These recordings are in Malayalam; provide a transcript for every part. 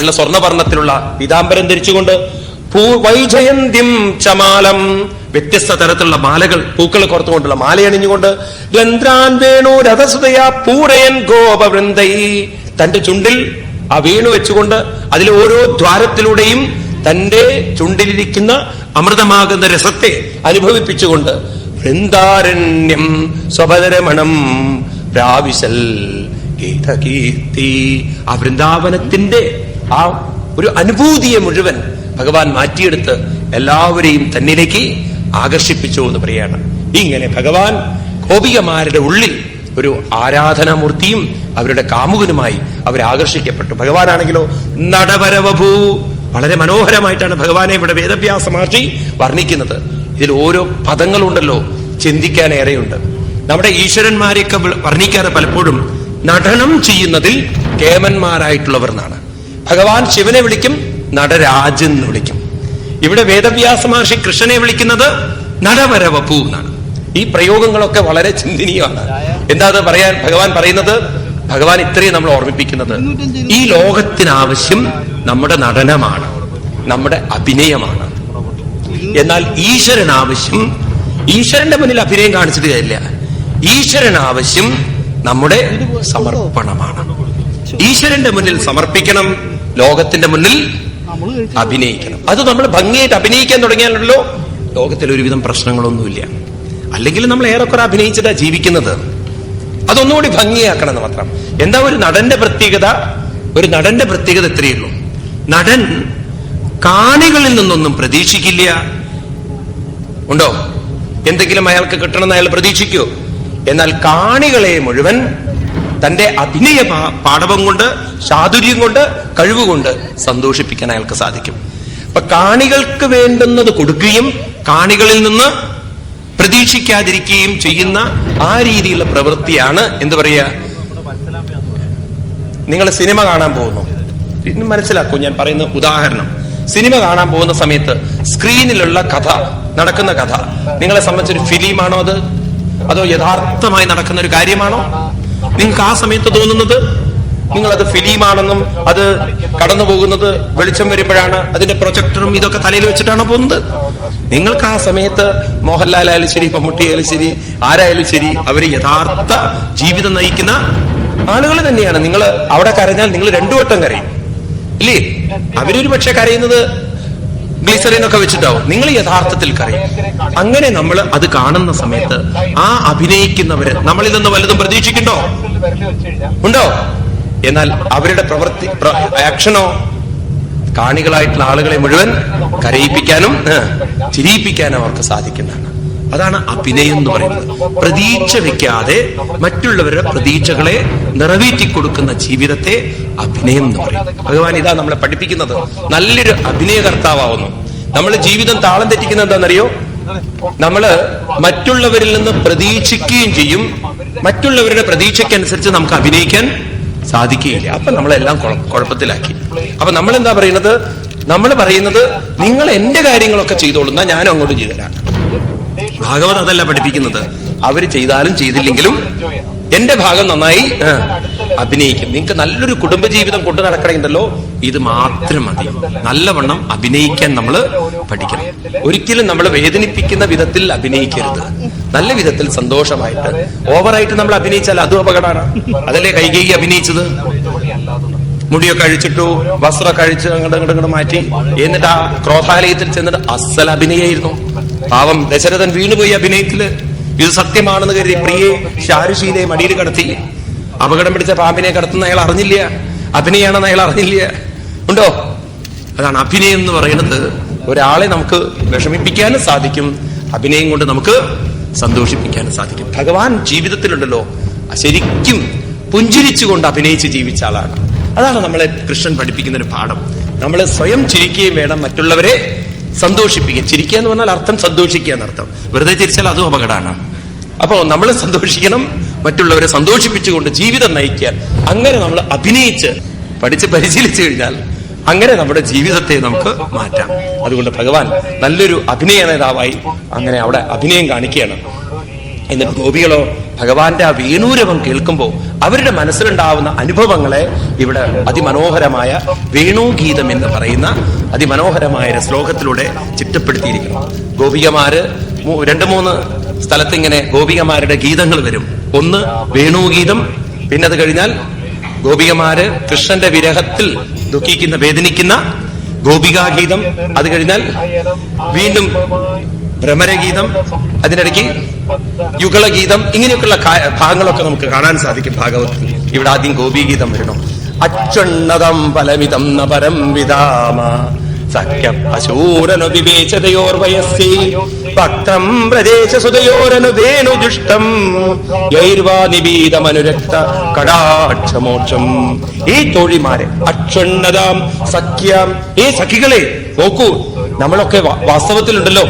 ഉള്ള സ്വർണവർണത്തിലുള്ള പീതാംബരം ധരിച്ചുകൊണ്ട് വൈജയന്തിം ചമാലം. വ്യത്യസ്ത തരത്തിലുള്ള മാലകൾ പൂക്കൾ കോർത്തുകൊണ്ടുള്ള മാലയണിഞ്ഞുകൊണ്ട് ഗന്ധ്രാൻ വേണു രഥസുതയ പൂരയൻ ഗോപവൃന്ദൈ. തന്റെ ചുണ്ടിൽ ആ വീണു വെച്ചുകൊണ്ട് അതിലെ ഓരോ ദ്വാരത്തിലൂടെയും തന്റെ ചുണ്ടിലിരിക്കുന്ന അമൃതമാകുന്ന രസത്തെ അനുഭവിപ്പിച്ചുകൊണ്ട് വൃന്ദാരണ്യം സ്വപതരമണം പ്രാവിശൽ ഗീതകീർത്തി. ആ വൃന്ദാവനത്തിന്റെ ആ ഒരു അനുഭൂതിയെ മുഴുവൻ ഭഗവാൻ മാറ്റിയെടുത്ത് എല്ലാവരെയും തന്നിലേക്ക് ആകർഷിപ്പിച്ചു എന്ന് പറയാണ് ഇങ്ങനെ ഭഗവാൻ ഗോപികമാരുടെ ഉള്ളിൽ ഒരു ആരാധനാമൂർത്തിയും അവരുടെ കാമുകനുമായി അവരെ ആകർഷിക്കപ്പെട്ടു. ഭഗവാനാണെങ്കിലോ നടവരവഭൂ. വളരെ മനോഹരമായിട്ടാണ് ഭഗവാനെ ഇവിടെ മഹർഷി വർണിക്കുന്നത്. ഇതിൽ ഓരോ പദങ്ങളുണ്ടല്ലോ ചിന്തിക്കാനേറെയുണ്ട് നമ്മുടെ ഈശ്വരന്മാരെയൊക്കെ വർണിക്കാതെ പലപ്പോഴും നടനം ചെയ്യുന്നതിൽ കേമന്മാരായിട്ടുള്ളവർ എന്നാണ്. ഭഗവാൻ ശിവനെ വിളിക്കും നടരാജൻ എന്ന് വിളിക്കും. ഇവിടെ വേദവ്യാസ മഹർഷി കൃഷ്ണനെ വിളിക്കുന്നത് നടവരവപു എന്നാണ്. ഈ പ്രയോഗങ്ങളൊക്കെ വളരെ ചിന്തനീയമാണ്. എന്താ പറയാൻ? ഭഗവാൻ പറയുന്നത് ഭഗവാൻ ഇത്രയും നമ്മൾ ഓർമ്മിപ്പിക്കുന്നത് ഈ ലോകത്തിനാവശ്യം നമ്മുടെ നടനമാണ് നമ്മുടെ അഭിനയമാണ്. എന്നാൽ ഈശ്വരൻ ആവശ്യം ഈശ്വരന്റെ മുന്നിൽ അഭിനയം കാണിച്ചിട്ട് കാര്യമില്ല. ഈശ്വരൻ ആവശ്യം നമ്മുടെ സമർപ്പണമാണ്. ഈശ്വരന്റെ മുന്നിൽ സമർപ്പിക്കണം ലോകത്തിന്റെ മുന്നിൽ അഭിനയിക്കണം. അത് നമ്മൾ ഭംഗിയായിട്ട് അഭിനയിക്കാൻ തുടങ്ങിയാലല്ലോ ലോകത്തിൽ ഒരുവിധം പ്രശ്നങ്ങളൊന്നുമില്ല. അല്ലെങ്കിൽ നമ്മൾ ഏറെക്കുറെ അഭിനയിച്ചിട്ടാണ് ജീവിക്കുന്നത്. അതൊന്നുകൂടി ഭംഗിയാക്കണം എന്ന് മാത്രം. എന്താ ഒരു നടന്റെ പ്രത്യേകത? ഒരു നടന്റെ പ്രത്യേകത ഇത്രയേ ഉള്ളൂ. നടൻ കാണികളിൽ നിന്നൊന്നും പ്രതീക്ഷിക്കില്ല. ഉണ്ടോ? എന്തെങ്കിലും അയാൾക്ക് കിട്ടണമെന്ന് അയാൾ പ്രതീക്ഷിക്കൂ. എന്നാൽ കാണികളെ മുഴുവൻ തന്റെ അഭിനയ പാഠവം കൊണ്ട് ചാതുര്യം കൊണ്ട് കഴിവുകൊണ്ട് സന്തോഷിപ്പിക്കാൻ അയാൾക്ക് സാധിക്കും. അപ്പൊ കാണികൾക്ക് വേണ്ടുന്നത് കൊടുക്കുകയും കാണികളിൽ നിന്ന് പ്രതീക്ഷിക്കാതിരിക്കുകയും ചെയ്യുന്ന ആ രീതിയിലുള്ള പ്രവൃത്തിയാണ് എന്ത് പറയുക? നിങ്ങൾ സിനിമ കാണാൻ പോകുന്നു. പിന്നെ മനസ്സിലാക്കൂ ഞാൻ പറയുന്ന ഉദാഹരണം. സിനിമ കാണാൻ പോകുന്ന സമയത്ത് സ്ക്രീനിലുള്ള കഥ നടക്കുന്ന കഥ. നിങ്ങളെ സംബന്ധിച്ചൊരു ഫിലിമാണോ അത്? അതോ യഥാർത്ഥമായി നടക്കുന്ന ഒരു കാര്യമാണോ? നിങ്ങൾക്ക് ആ സമയത്ത് തോന്നുന്നത് നിങ്ങൾ അത് ഫിലിമാണെന്നും അത് കടന്നു പോകുന്നത് വെളിച്ചം വരുമ്പോഴാണ് അതിന്റെ പ്രൊജക്ടറും ഇതൊക്കെ തലയിൽ വെച്ചിട്ടാണോ പോകുന്നത്? നിങ്ങൾക്ക് ആ സമയത്ത് മോഹൻലാൽ ആയാലും ശരി മമ്മൂട്ടി ആയാലും ശരി ആരായാലും ശരി അവർ യഥാർത്ഥ ജീവിതം നയിക്കുന്ന ആളുകൾ തന്നെയാണ്. നിങ്ങൾ അവിടെ കരഞ്ഞാൽ നിങ്ങൾ രണ്ടു വട്ടം കരയും. ഇല്ലേ? അവരൊരു പക്ഷെ കരയുന്നത് ഗ്ലിസറിൻ ഒക്കെ വെച്ചിട്ടാവും. നിങ്ങൾ യഥാർത്ഥത്തിൽ കരയും. അങ്ങനെ നമ്മൾ അത് കാണുന്ന സമയത്ത് ആ അഭിനയിക്കുന്നവര് നമ്മളിൽ നിന്ന് വല്ലതും പ്രതീക്ഷിക്കണ്ടോ ഉണ്ടോ? എന്നാൽ അവരുടെ പ്രവൃത്തി ആക്ഷനോ കാണികളായിട്ടുള്ള ആളുകളെ മുഴുവൻ കരയിപ്പിക്കാനും ചിരിയിപ്പിക്കാനും അവർക്ക് സാധിക്കുന്നതാണ്. അതാണ് അഭിനയം എന്ന് പറയുന്നത്. പ്രതീക്ഷ വെക്കാതെ മറ്റുള്ളവരുടെ പ്രതീക്ഷകളെ നിറവേറ്റി കൊടുക്കുന്ന ജീവിതത്തെ അഭിനയം എന്ന് പറയും ഭഗവാൻ ഇതാ നമ്മളെ പഠിപ്പിക്കുന്നത്. നല്ലൊരു അഭിനയകർത്താവുന്നു നമ്മൾ ജീവിതം താളം തെറ്റിക്കുന്ന എന്താണെന്നറിയോ? നമ്മൾ മറ്റുള്ളവരിൽ നിന്ന് പ്രതീക്ഷിക്കുകയും ചെയ്യും. മറ്റുള്ളവരുടെ പ്രതീക്ഷയ്ക്കനുസരിച്ച് നമുക്ക് അഭിനയിക്കാൻ സാധിക്കുകയില്ല. അപ്പൊ നമ്മളെല്ലാം കുഴപ്പത്തിലാക്കി. അപ്പൊ നമ്മൾ എന്താ പറയുന്നത്? നമ്മൾ പറയുന്നത് നിങ്ങൾ എന്റെ കാര്യങ്ങളൊക്കെ ചെയ്തോളുന്ന ഞാനും അങ്ങോട്ട് ചെയ്തുതരാം. ഭാഗവത് അതല്ല പഠിപ്പിക്കുന്നത്. അവർ ചെയ്താലും ചെയ്തില്ലെങ്കിലും എന്റെ ഭാഗം നന്നായി അഭിനയിക്കും. നിങ്ങൾക്ക് നല്ലൊരു കുടുംബജീവിതം കൊണ്ടു നടക്കണമെങ്കിലോ ഇത് മാത്രം മതി. നല്ലവണ്ണം അഭിനയിക്കാൻ നമ്മൾ പഠിക്കണം. ഒരിക്കലും നമ്മൾ വേദനിപ്പിക്കുന്ന വിധത്തിൽ അഭിനയിക്കരുത്. നല്ല വിധത്തിൽ സന്തോഷമായിട്ട്. ഓവറായിട്ട് നമ്മൾ അഭിനയിച്ചാൽ അതും അപകടമാണ്. അതല്ലേ കൈകൈ അഭിനയിച്ചത്? മുടിയൊക്കെ അഴിച്ചിട്ടു വസ്ത്രമൊക്കെ അഴിച്ച് അങ്ങോട്ട് അങ്ങോട്ട് മാറ്റി എന്നിട്ട് ആ ക്രോധാലയത്തിൽ ചെന്നിട്ട് അസൽ അഭിനയായിരുന്നു. പാവം ദശരഥൻ വീണുപോയി അഭിനയത്തിൽ. ഇത് സത്യമാണെന്ന് കരുതി പ്രിയെ ഷാരുശീലെ മടിയിൽ കടത്തി. അപകടം പിടിച്ച പാമ്പിനെ കടത്തുന്ന അയാൾ അറിഞ്ഞില്ല. അഭിനയാണെന്ന് അയാൾ അറിഞ്ഞില്ല. ഉണ്ടോ? അതാണ് അഭിനയം എന്ന് പറയുന്നത്. ഒരാളെ നമുക്ക് വിഷമിപ്പിക്കാനും സാധിക്കും. അഭിനയം കൊണ്ട് നമുക്ക് സന്തോഷിപ്പിക്കാനും സാധിക്കും. ഭഗവാൻ ജീവിതത്തിലുണ്ടല്ലോ. ശരിക്കും പുഞ്ചിരിച്ചുകൊണ്ട് അഭിനയിച്ച് ജീവിച്ച ആളാണ്. അതാണ് നമ്മളെ കൃഷ്ണൻ പഠിപ്പിക്കുന്ന ഒരു പാഠം. നമ്മൾ സ്വയം ചിരിക്കുകയും വേണം മറ്റുള്ളവരെ സന്തോഷിപ്പിക്കുക. ചിരിക്കുക എന്ന് പറഞ്ഞാൽ അർത്ഥം സന്തോഷിക്കുക എന്നർത്ഥം. വെറുതെ ചിരിച്ചാൽ അതും അപകടമാണ്. അപ്പോൾ നമ്മൾ സന്തോഷിക്കണം മറ്റുള്ളവരെ സന്തോഷിപ്പിച്ചുകൊണ്ട് ജീവിതം നയിക്കുക. അങ്ങനെ നമ്മൾ അഭിനയിച്ച് പഠിച്ച് പരിശീലിച്ചു കഴിഞ്ഞാൽ അങ്ങനെ നമ്മുടെ ജീവിതത്തെ നമുക്ക് മാറ്റാം. അതുകൊണ്ട് ഭഗവാൻ നല്ലൊരു അഭിനയ നേതാവായി അങ്ങനെ അവിടെ അഭിനയം കാണിക്കുകയാണ്. എന്നിട്ട് ഗോപികളോ ഭഗവാന്റെ ആ വേണൂരവം കേൾക്കുമ്പോൾ അവരുടെ മനസ്സിലുണ്ടാവുന്ന അനുഭവങ്ങളെ ഇവിടെ അതിമനോഹരമായ വേണുഗീതം എന്ന് പറയുന്ന അതിമനോഹരമായ ശ്ലോകത്തിലൂടെ ചിട്ടപ്പെടുത്തിയിരിക്കുന്നു. ഗോപികമാര് രണ്ട് മൂന്ന് സ്ഥലത്ത് ഇങ്ങനെ ഗോപികമാരുടെ ഗീതങ്ങൾ വരും. ഒന്ന് വേണുഗീതം പിന്നെ അത് കഴിഞ്ഞാൽ ഗോപികമാര് കൃഷ്ണന്റെ വിരഹത്തിൽ ദുഃഖിക്കുന്ന വേദനിക്കുന്ന ഗോപികാഗീതം അത് കഴിഞ്ഞാൽ വീണ്ടും ഭ്രമരഗീതം അതിനിടയ്ക്ക് യുഗളഗീതം ഇങ്ങനെയൊക്കെയുള്ള ഭാഗങ്ങളൊക്കെ നമുക്ക് കാണാൻ സാധിക്കും ഭാഗവതത്തിൽ. ഇവിടെ ആദ്യം ഗോപീഗീതം വരണം. അച്ചുണ്ണതം ഫലമിതം നപരം വിതാമ സഖ്യ പശൂരനു വിവേചതയോർവയസ്സേ ഭക്തം പ്രദേശ പ്രദേശസുതയോരനു വേണുജുഷ്ടം യൈർവാ നിബീതമനുരക്ത കടാക്ഷമോക്ഷം. ഈ തോഴിമാരെ അക്ഷുണ്ണതാം സഖ്യം. ഈ സഖികളെ നോക്കൂ നമ്മളൊക്കെ വാസ്തവത്തിലുണ്ടല്ലോ.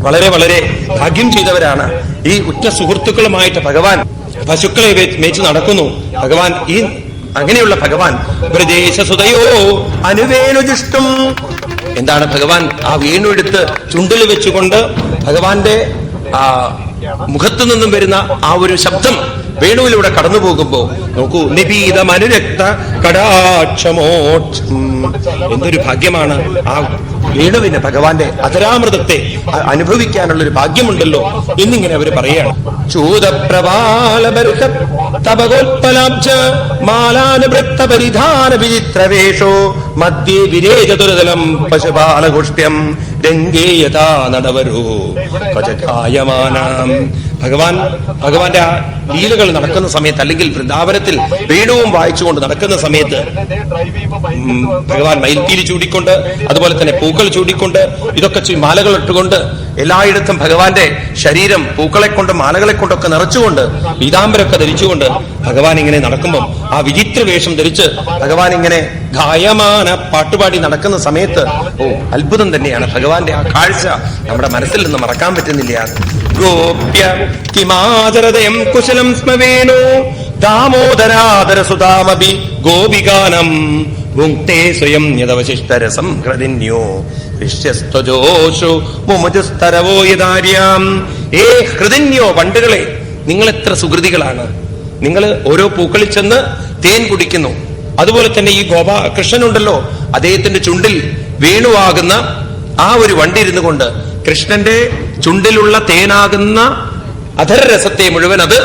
വളരെ വളരെ ഭാഗ്യം ചെയ്തവരാണ്. ഈ ഉറ്റ സുഹൃത്തുക്കളുമായിട്ട് ഭഗവാൻ പശുക്കളെ മേച്ചു നടക്കുന്നു. ഭഗവാൻ ഈ അങ്ങനെയുള്ള ഭഗവാൻ പ്രദേശസുതയോ അനുവേനുജിഷ്ടം. എന്താണ് ഭഗവാൻ ആ വേണു എടുത്ത് ചുണ്ടിൽ വെച്ചുകൊണ്ട് ഭഗവാന്റെ ആ മുഖത്തു നിന്നും വരുന്ന ആ ഒരു ശബ്ദം വേണുവിലൂടെ കടന്നു പോകുമ്പോ നോക്കൂ നിപീത മനുരക്ത കടാക്ഷമോക്ഷം. എന്തൊരു ഭാഗ്യമാണ് ആ വേണുവിന് ഭഗവാന്റെ അധരാമൃതത്തെ അനുഭവിക്കാനുള്ള ഒരു ഭാഗ്യമുണ്ടല്ലോ എന്നിങ്ങനെ അവർ പറയാണ്. ചൂതപ്രവാളബരുഹ തപകോത്പലാബ്ജ മാലാനുവൃത്ത പരിധാന മധ്യേ വിരേചതുരതലം രംഗേയതാ നടവരോ. ഭജകായമാനാം ഭഗവാൻ ഭഗവാന്റെ ആ ലീലകൾ നടക്കുന്ന സമയത്ത് അല്ലെങ്കിൽ വൃന്ദാവനത്തിൽ വേണുവും വായിച്ചുകൊണ്ട് നടക്കുന്ന സമയത്ത് ഭഗവാൻ മയിൽപ്പീലി ചൂടിക്കൊണ്ട് അതുപോലെ തന്നെ പൂക്കൾ ചൂടിക്കൊണ്ട് ഇതൊക്കെ മാലകൾ ഇട്ടുകൊണ്ട് എല്ലായിടത്തും ഭഗവാന്റെ ശരീരം പൂക്കളെ കൊണ്ട് മാലകളെ കൊണ്ടൊക്കെ നിറച്ചുകൊണ്ട് പീതാംബരൊക്കെ ധരിച്ചുകൊണ്ട് ഭഗവാൻ ഇങ്ങനെ നടക്കുമ്പോൾ ആ വിചിത്ര വേഷം ധരിച്ച് ഭഗവാൻ ഇങ്ങനെ ഗായമാന പാട്ടുപാടി നടക്കുന്ന സമയത്ത് ഓ അത്ഭുതം തന്നെയാണ്. ഭഗവാന്റെ ആ കാഴ്ച നമ്മുടെ മനസ്സിൽ നിന്ന് മറക്കാൻ പറ്റുന്നില്ല. ഗോപ്യ കിമാചരതയം കുശലം സ്മവേണോ ദാമോദരാദര സുതാമപി ഗോപികാനം. ഭുങ്ക്തേ സ്വയം യഥവശിഷ്ടരസം ഹൃദിന്യോ ഏ ഹൃദിന്യോ വണ്ടുകളെ നിങ്ങൾ എത്ര സുഹൃതികളാണ്. നിങ്ങൾ ഓരോ പൂക്കളിൽ ചെന്ന് തേൻ കുടിക്കുന്നു. അതുപോലെ തന്നെ ഈ ഗോപാ കൃഷ്ണനുണ്ടല്ലോ അദ്ദേഹത്തിന്റെ ചുണ്ടിൽ വേണുവാകുന്ന ആ ഒരു വണ്ടി ഇരുന്നു കൊണ്ട് കൃഷ്ണന്റെ ചുണ്ടിലുള്ള തേനാകുന്ന അധരരസത്തെ മുഴുവൻ അത്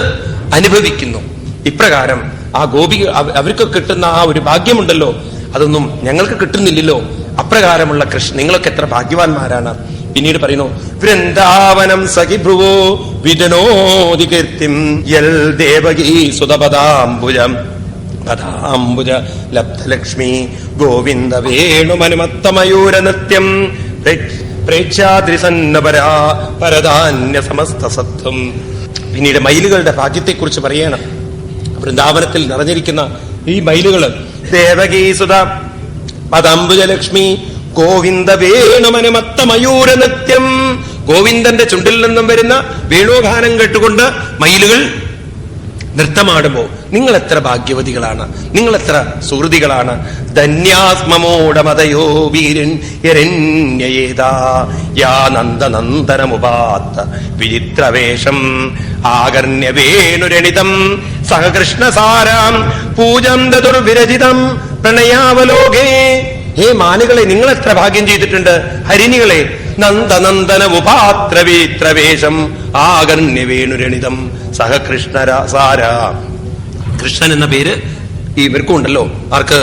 അനുഭവിക്കുന്നു. ഇപ്രകാരം ആ ഗോപി അവ- അവർക്ക് കിട്ടുന്ന ആ ഒരു ഭാഗ്യമുണ്ടല്ലോ. അതൊന്നും ഞങ്ങൾക്ക് കിട്ടുന്നില്ലല്ലോ. അപ്രകാരമുള്ള കൃഷ്ണ നിങ്ങളൊക്കെ എത്ര ഭാഗ്യവാന്മാരാണ്. പിന്നീട് പറയുന്നു വൃന്ദാവനം സഖിഭ്രുവോ വിജനോതി കീർത്തിം യൽ ദേവകീ ലബ്ധലക്ഷ്മി ഗോവിന്ദ വേണുമനുമത്തമയൂര നൃത്യം പ്രേക്ഷാദ്രിസന്നപരാ പരധാന്യ സമസ്ത സത്വം പിന്നീട് മയിലുകളുടെ ഭാഗ്യത്തെക്കുറിച്ച് പറയണം. വൃന്ദാവനത്തിൽ നിറഞ്ഞിരിക്കുന്ന ഈ മയിലുകൾ ദേവകീസുത പദംബുജലക്ഷ്മി ഗോവിന്ദ വേണുമനുമത്ത മയൂര നൃത്യം ഗോവിന്ദന്റെ ചുണ്ടിൽ നിന്നും വരുന്ന വേണുഗാനം കേട്ടുകൊണ്ട് മയിലുകൾ നൃത്തമാടുമ്പോ നിങ്ങൾ എത്ര ഭാഗ്യവതികളാണ് നിങ്ങൾ എത്ര സുഹൃതികളാണ്. ധന്യാത്മമോടമതയോ വീരൻ വിചിത്രവേഷം. ആകർണ്യ വേണുരണിതം സഹകൃഷ്ണസാരാം പൂജം പ്രണയാവലോകേ. ഹേ മാനുകളെ നിങ്ങൾ എത്ര ഭാഗ്യം ചെയ്തിട്ടുണ്ട്? ഹരിണികളെ നന്ദനന്ദന ഉപാത്രവീത്രവേഷം ആകർണ്യ വേണുരണിതം സഹകൃഷ്ണസാര കൃഷ്ണൻ എന്ന പേര് ഇവർക്കും ഉണ്ടല്ലോ. ആർക്ക്?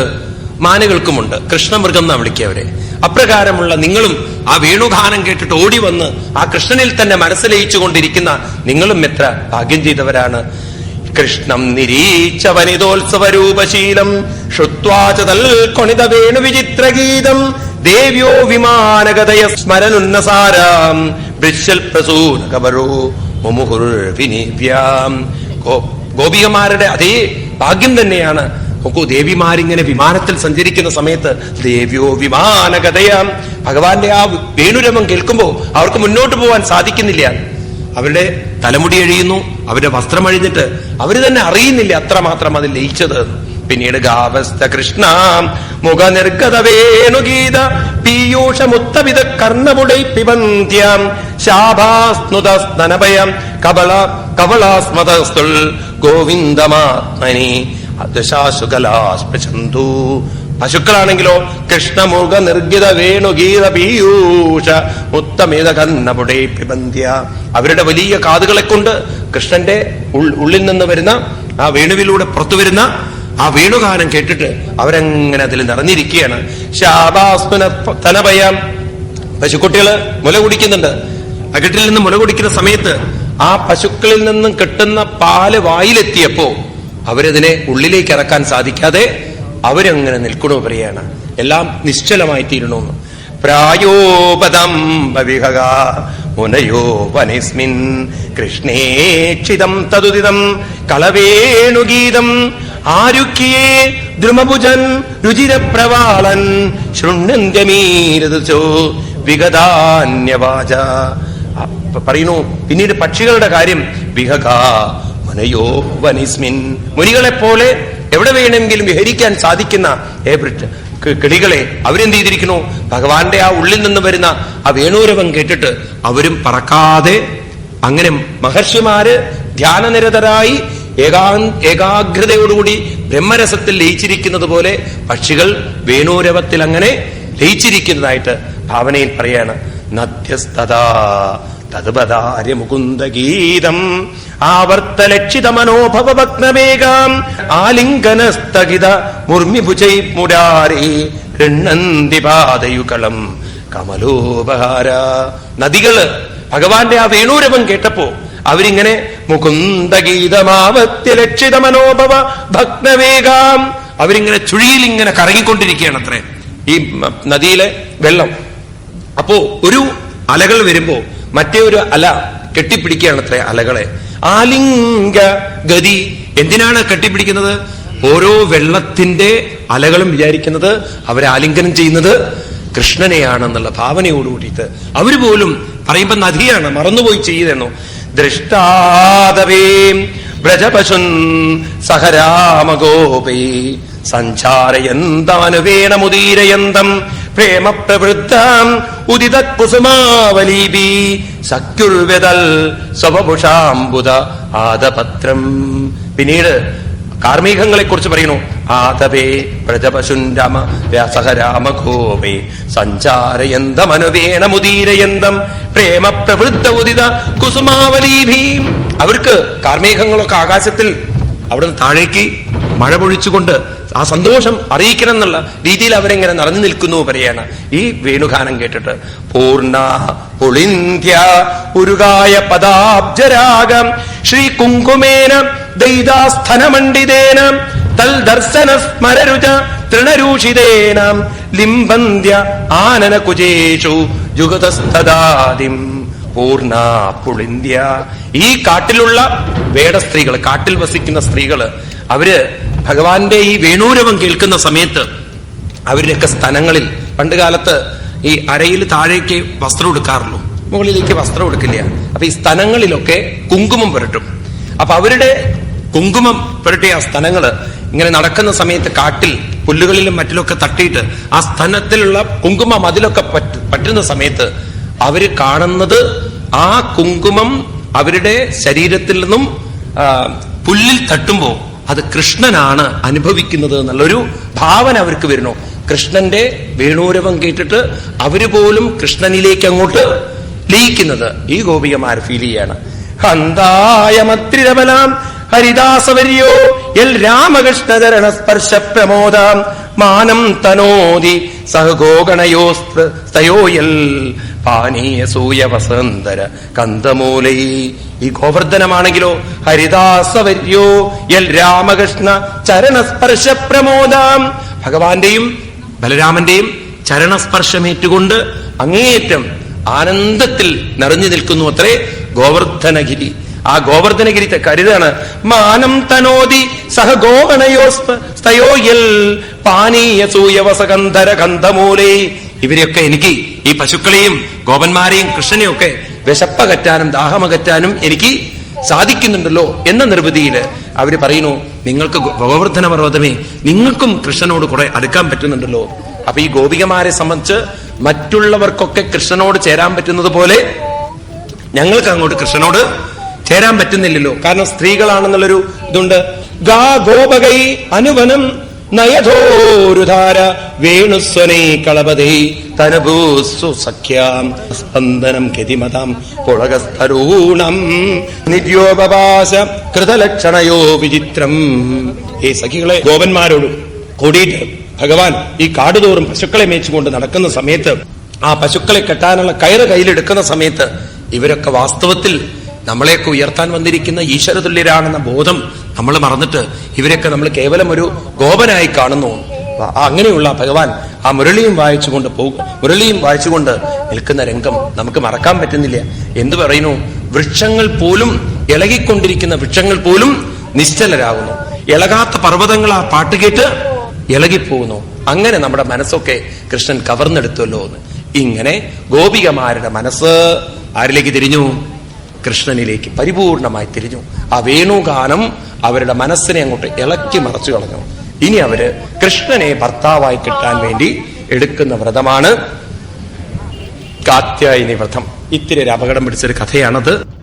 മാനുകൾക്കുമുണ്ട്. കൃഷ്ണമൃഗം എന്നാ വിളിക്കുക അവരെ. അപ്രകാരമുള്ള നിങ്ങളും ആ വേണുഗാനം കേട്ടിട്ട് ഓടി വന്ന് ആ കൃഷ്ണനിൽ തന്നെ മനസ്സിലയിച്ചു കൊണ്ടിരിക്കുന്ന നിങ്ങളും എത്ര ഭാഗ്യം ചെയ്തവരാണ്. കൃഷ്ണം നിരീച്ച വനിതോത്സവരൂപശീലം ഗോപികമാരുടെ അതേ ഭാഗ്യം തന്നെയാണ്. നോക്കൂ ദേവിമാരിങ്ങനെ വിമാനത്തിൽ സഞ്ചരിക്കുന്ന സമയത്ത് ദേവ്യോ വിമാനകഥയാം ഭഗവാന്റെ ആ വേണുരമം കേൾക്കുമ്പോ അവർക്ക് മുന്നോട്ട് പോകാൻ സാധിക്കുന്നില്ല. അവരുടെ തലമുടി അഴിയുന്നു അവരുടെ വസ്ത്രം അഴിഞ്ഞിട്ട് അവർ തന്നെ അറിയുന്നില്ല അത്രമാത്രം അതിൽ ലയിച്ചത്. പിന്നീട് ഗാവസ്ഥ കൃഷ്ണ മുഖനിർഗത വേണുഗീത പീയൂഷമുത്തവിത കർണമുടൈ പിബന്ധ്യം ശാഭാസ്നുത സ്നനഭയം കബള കവളാസ്മതസ്തുൽ ഗോവിന്ദമാത്മനി ദശാശുകലാസ്പൃശന്തു പശുക്കളാണെങ്കിലോ കൃഷ്ണമുഖ നിർഗിത വേണുഗീത പീയൂഷ മുത്തമേത കന്നപുടേ പിബന്ധ്യ അവരുടെ വലിയ കാതുകളെ കൊണ്ട് കൃഷ്ണന്റെ ഉള്ളിൽ നിന്ന് വരുന്ന ആ വേണുവിലൂടെ പുറത്തു വരുന്ന ആ വേണുഗാനം കേട്ടിട്ട് അവരങ്ങനെ അതിൽ നിറഞ്ഞിരിക്കുകയാണ്. ശാബാസ്മന തനഭയം പശുക്കുട്ടികൾ മുല കുടിക്കുന്നുണ്ട്. അകിട്ടിൽ നിന്ന് മുല കുടിക്കുന്ന സമയത്ത് ആ പശുക്കളിൽ നിന്നും കിട്ടുന്ന പാൽ വായിലെത്തിയപ്പോ അവരതിനെ ഉള്ളിലേക്ക് ഇറക്കാൻ സാധിക്കാതെ അവരങ്ങനെ നിൽക്കണോ പറയാണ് എല്ലാം നിശ്ചലമായി തീരണോന്ന് പ്രായോപദം ഭവിഹക മുനയോ വനിസ്മിൻ കൃഷ്ണേക്ഷിതം തതുദിതം കളവേണുഗീതം ആരുക്കിയേ ദ്രുമഭുജൻ രുചിരപ്രവാളൻ ശൃണ്യന്ത്യമീരതോ വിഗതാന്യവാച. പറയുന്നു പിന്നീട് പക്ഷികളുടെ കാര്യം വിഹക മനയോ വനിസ്മിൻ. മുനികളെ പോലെ എവിടെ വേണമെങ്കിലും വിഹരിക്കാൻ സാധിക്കുന്ന കിളികളെ അവരെന്ത് ചെയ്തിരിക്കുന്നു? ഭഗവാന്റെ ആ ഉള്ളിൽ നിന്ന് വരുന്ന ആ വേണൂരവം കേട്ടിട്ട് അവരും പറക്കാതെ അങ്ങനെ മഹർഷിമാര് ധ്യാനനിരതരായി ഏകാ ഏകാഗ്രതയോടുകൂടി ബ്രഹ്മരസത്തിൽ ലയിച്ചിരിക്കുന്നത് പോലെ പക്ഷികൾ വേണൂരവത്തിൽ അങ്ങനെ ലയിച്ചിരിക്കുന്നതായിട്ട് ഭാവനയിൽ പറയാണ്. നദ്യസ്തദാ തദ്പദാര്യ മുകുന്ദ ഗീതം ആവർത്തലക്ഷിത മനോഭവ ഭഗ്നവേഗാം ആലിംഗനസ്തകിത മുർമിഭുജൈ മുരാരി ഗൃണ്ണന്തി പാതയുകളം കമലോപഹാര. നദികൾ ഭഗവാന്റെ ആ വേണൂരവം കേട്ടപ്പോ അവരിങ്ങനെ മുകുന്ദഗീതമാവത്യ ലക്ഷിത മനോഭവ ഭഗ്നവേഗാം. അവരിങ്ങനെ ചുഴിയിൽ ഇങ്ങനെ കറങ്ങിക്കൊണ്ടിരിക്കുകയാണ് അത്രേ ഈ നദിയിലെ വെള്ളം. അപ്പോ ഒരു അലകൾ വരുമ്പോ മറ്റേ ഒരു അല കെട്ടിപ്പിടിക്കുകയാണ് അത്രേ അലകളെ. ആലിംഗ ഗതി. എന്തിനാണ് കെട്ടിപ്പിടിക്കുന്നത്? ഓരോ വെള്ളത്തിന്റെ അലകളും വിചാരിക്കുന്നത് അവരെ ആലിംഗനം ചെയ്യുന്നത് കൃഷ്ണനെയാണെന്നുള്ള ഭാവനയോടുകൂടിയിട്ട്. അവർ പോലും പറയുമ്പോ നദിയാണ് മറന്നുപോയി ചെയ്തെന്നു ദൃഷ്ടാദവേ വ്രജപശുൻ സഹരാമഗോപേ സഞ്ചാരയന്താനുവേണമുദീരയന്തം പ്രേമ പ്രവൃത്താം ഉദിത കുസുമാവലീപി സഖ്യുർവ്യതൽ സ്വപുഷാംബുത ആദപത്രം. പിന്നീട് കാർമീകങ്ങളെ കുറിച്ച് പറയുന്നു. ആതപേ പ്രജപശുൻ വ്യാസഹരാമകോപേ സഞ്ചാരയന്തമനുവേണമുദീരയന്തം പ്രേമ പ്രവൃത്ത ഉദിത കുസുമാവലീഭീം അവർക്ക് കാർമേഘങ്ങളൊക്കെ ആകാശത്തിൽ അവിടുന്ന് താഴേക്ക് മഴ പൊഴിച്ചുകൊണ്ട് ആ സന്തോഷം അറിയിക്കണം എന്നുള്ള രീതിയിൽ അവരെങ്ങനെ നിറഞ്ഞു നിൽക്കുന്നു പറയാണ് ഈ വേണുഗാനം കേട്ടിട്ട്. പൂർണ പുളിന്ധ്യ ഉരുകായ പദാബ്ജരാഗം ശ്രീ കുങ്കുമേന ദൈതാസ്ഥനമണ്ഡിതേന തൽ ദർശന തൃണരൂഷിതേന ലിംബന്ധ്യ ആനന കുജേഷു ജുഗതസ്തദാദിം. പൂർണ പുളിന്ത്യ. ഈ കാട്ടിലുള്ള വേട സ്ത്രീകൾ കാട്ടിൽ വസിക്കുന്ന സ്ത്രീകൾ അവർ ഭഗവാന്റെ ഈ വേണൂരവം കേൾക്കുന്ന സമയത്ത് അവരുടെയൊക്കെ സ്ഥലങ്ങളിൽ പണ്ട് കാലത്ത് ഈ അരയിൽ താഴേക്ക് വസ്ത്രം എടുക്കാറുള്ളൂ മുകളിലേക്ക് വസ്ത്രം എടുക്കില്ല അപ്പൊ ഈ സ്ഥലങ്ങളിലൊക്കെ കുങ്കുമം പുരട്ടും. അപ്പൊ അവരുടെ കുങ്കുമം പുരട്ടിയ സ്ഥലങ്ങൾ ഇങ്ങനെ നടക്കുന്ന സമയത്ത് കാട്ടിൽ പുല്ലുകളിലും മറ്റിലൊക്കെ തട്ടിയിട്ട് ആ സ്ഥലത്തിലുള്ള കുങ്കുമം അതിലൊക്കെ പറ്റുന്ന സമയത്ത് അവർ കാണുന്നത് ആ കുങ്കുമം അവരുടെ ശരീരത്തിൽ നിന്നും പുല്ലിൽ തട്ടുമ്പോൾ അത് കൃഷ്ണനാണ് അനുഭവിക്കുന്നത് എന്നുള്ളൊരു ഭാവന അവർക്ക് വരുന്നു. കൃഷ്ണന്റെ വേണൂരവം കേട്ടിട്ട് അവർ പോലും കൃഷ്ണനിലേക്ക് അങ്ങോട്ട് ലയിക്കുന്നത് ഈ ഗോപികമാർ ഫീൽ ചെയ്യാണ്. ഹന്തായമത്രിരമലാം ഹരിദാസവര്യോ എൽ രാമകൃഷ്ണധരണ സ്പർശ പ്രമോദാം മാനം തനോതി സഹഗോഗണയോ സ്തയോയൽ പാനീയ സൂയ വസന്തര കന്തമൂലൈ. ഈ ഗോവർദ്ധനമാണെങ്കിലോ? ഹരിദാസവര്യോ? എൽ രാമകൃഷ്ണ ചരണസ്പർശ പ്രമോദാം ഭഗവാന്റെയും ബലരാമന്റെയും ചരണസ്പർശമേറ്റുകൊണ്ട് അങ്ങേയറ്റം ആനന്ദത്തിൽ നിറഞ്ഞു നിൽക്കുന്നു അത്രേ ഗോവർദ്ധനഗിരി. ആ ഗോവർദ്ധനഗിരി കരുതാണ്. മാനം തനോതി സഹ ഗോവണയോ സ്തയോയൽ പാനീയ ഇവരെയൊക്കെ എനിക്ക് ഈ പശുക്കളെയും ഗോപന്മാരെയും കൃഷ്ണനെയും ഒക്കെ വിശപ്പകറ്റാനും ദാഹമകറ്റാനും എനിക്ക് സാധിക്കുന്നുണ്ടല്ലോ എന്ന നിർവൃതിയിൽ അവർ പറയുന്നു നിങ്ങൾക്ക് ഗോവർദ്ധന പർവതമേ നിങ്ങൾക്കും കൃഷ്ണനോട് കുറെ അടുക്കാൻ പറ്റുന്നുണ്ടല്ലോ. അപ്പൊ ഈ ഗോപികമാരെ സംബന്ധിച്ച് മറ്റുള്ളവർക്കൊക്കെ കൃഷ്ണനോട് ചേരാൻ പറ്റുന്നത് പോലെ ഞങ്ങൾക്ക് അങ്ങോട്ട് കൃഷ്ണനോട് ചേരാൻ പറ്റുന്നില്ലല്ലോ. കാരണം സ്ത്രീകളാണെന്നുള്ളൊരു ഇതുണ്ട്. ഗാ ഗോപകൈ അനുവനം നയധോരുധാര വേണുസ്വനേ കളപതൈ തനഭൂസു സഖ്യാം സ്പന്ദനം ഗതിമതാം പുളകസ്ഥരൂണം നിര്യോപവാസ കൃതലക്ഷണയോ വിചിത്രം. ഈ സഖികളെ ഗോപന്മാരോട് കൂടിയിട്ട് ഭഗവാൻ ഈ കാടുതോറും പശുക്കളെ മേച്ചുകൊണ്ട് നടക്കുന്ന സമയത്ത് ആ പശുക്കളെ കെട്ടാനുള്ള കയറ് കയ്യിലെടുക്കുന്ന സമയത്ത് ഇവരൊക്കെ വാസ്തവത്തിൽ നമ്മളെയൊക്കെ ഉയർത്താൻ വന്നിരിക്കുന്ന ഈശ്വരതുല്യരാണെന്ന ബോധം നമ്മൾ മറന്നിട്ട് ഇവരൊക്കെ നമ്മൾ കേവലം ഒരു ഗോപനായി കാണുന്നു. അങ്ങനെയുള്ള ഭഗവാൻ ആ മുരളിയും വായിച്ചുകൊണ്ട് പോകും മുരളിയും വായിച്ചുകൊണ്ട് നിൽക്കുന്ന രംഗം നമുക്ക് മറക്കാൻ പറ്റുന്നില്ല. എന്തു പറയുന്നു? വൃക്ഷങ്ങൾ പോലും ഇളകിക്കൊണ്ടിരിക്കുന്ന വൃക്ഷങ്ങൾ പോലും നിശ്ചലരാകുന്നു. ഇളകാത്ത പർവതങ്ങൾ ആ പാട്ട് കേട്ട് ഇളകിപ്പോകുന്നു. അങ്ങനെ നമ്മുടെ മനസ്സൊക്കെ കൃഷ്ണൻ കവർന്നെടുത്തല്ലോ എന്ന്. ഇങ്ങനെ ഗോപികമാരുടെ മനസ്സ് ആരിലേക്ക് തിരിഞ്ഞു? കൃഷ്ണനിലേക്ക് പരിപൂർണമായി തിരിഞ്ഞു. ആ വേണുഗാനം അവരുടെ മനസ്സിനെ അങ്ങോട്ട് ഇളക്കി മറച്ചു കളഞ്ഞു. ഇനി അവർ കൃഷ്ണനെ ഭർത്താവായി കിട്ടാൻ വേണ്ടി എടുക്കുന്ന വ്രതമാണ് കാത്യായനി വ്രതം. ഇത്തിരി ഒരു അപകടം പിടിച്ചൊരു കഥയാണത്.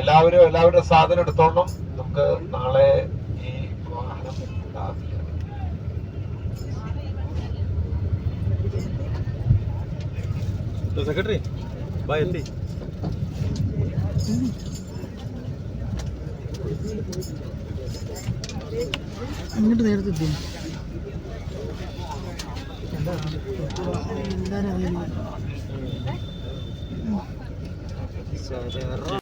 എല്ലാവരും എല്ലാവരുടെ സാധനം എടുത്തോണം. നമുക്ക് നാളെ ഈ വാഹനം ഉണ്ടാവില്ല. സെക്രട്ടറി ബൈ എത്തി അങ്ങോട്ട് നേരത്തെ എത്തി Ben alayım. Bir saniye.